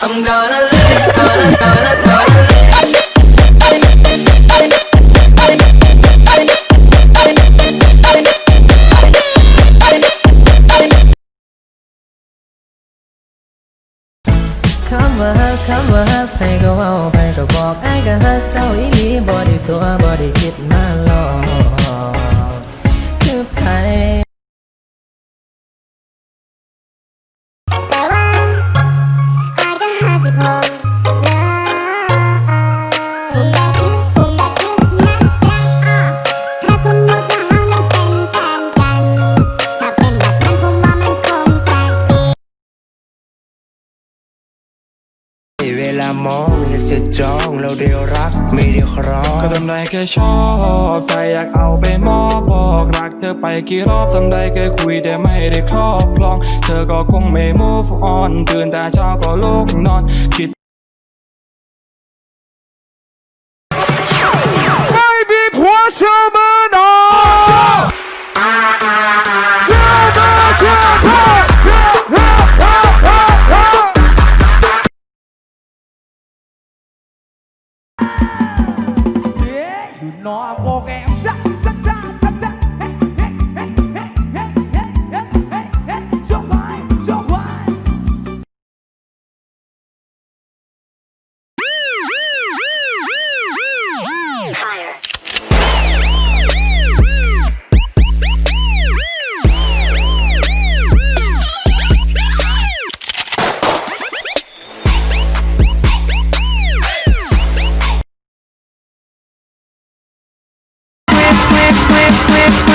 I'm gonna live, gonna, gonna, gonna live. คำว่าฮักคำว่าฮักไผก็เว้าไผก็บอกไอ้ก็ฮักเจ้าอีหลีบ่ได้ตัวบ่ได้คิดมาหลอก เราเดียวรักไม่ได้ครองก็ทำได้แค่ชอบใจอยากเอาไปมอบบอกรักเธอไปกี่รอบทำได้แค่คุยแต่ไม่ได้ครอบครอง เธอก็คงไม่ move on ตื่นแต่เช้าก็ลุกนอนคิดไม่มีผัวเชื่อมือ เสียอยู่นอโบแก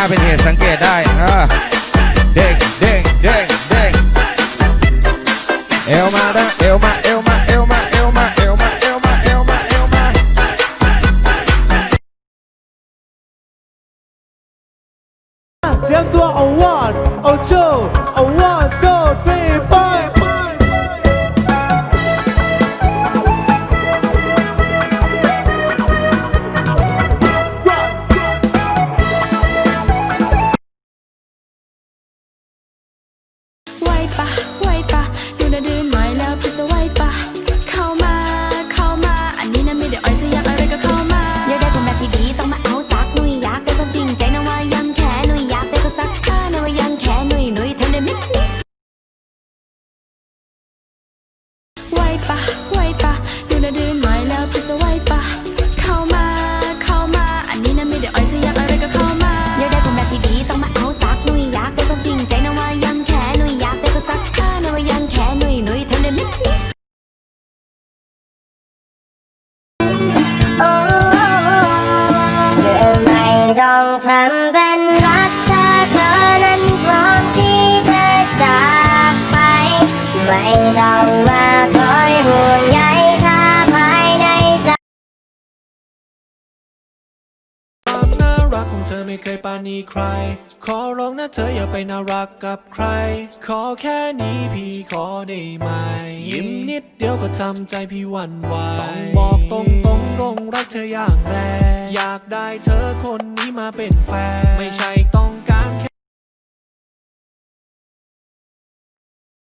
าเป็นเหตุสังเกตได้อ่าเด้งเด้งเด้งเด้งเอวมานะเอวมาเอวมาเอวมาเอวมาเอวมาเอวมาเอวมาเอวมาเตรียมตัวเอา one เอา two เอา one ทำเป็นรักถ้าเธอนั้นพร้อมที่จะจากไป ไม่ต้องมาคอยห่วงใยถ้าภายในใจ ความน่ารักของเธอไม่เคยปรานีใคร ขอร้องนะเธออย่าไปน่ารักกับใคร ขอแค่นี้พี่ขอได้ไหม ยิ้มนิดเดียวก็ทำใจพี่หวั่นไหวต้องบอกตรงตรงๆรงรักเธออย่างแรง อยากได้เธอคนนี้มาเป็นแฟน ไม่ใช่ต้องการแค่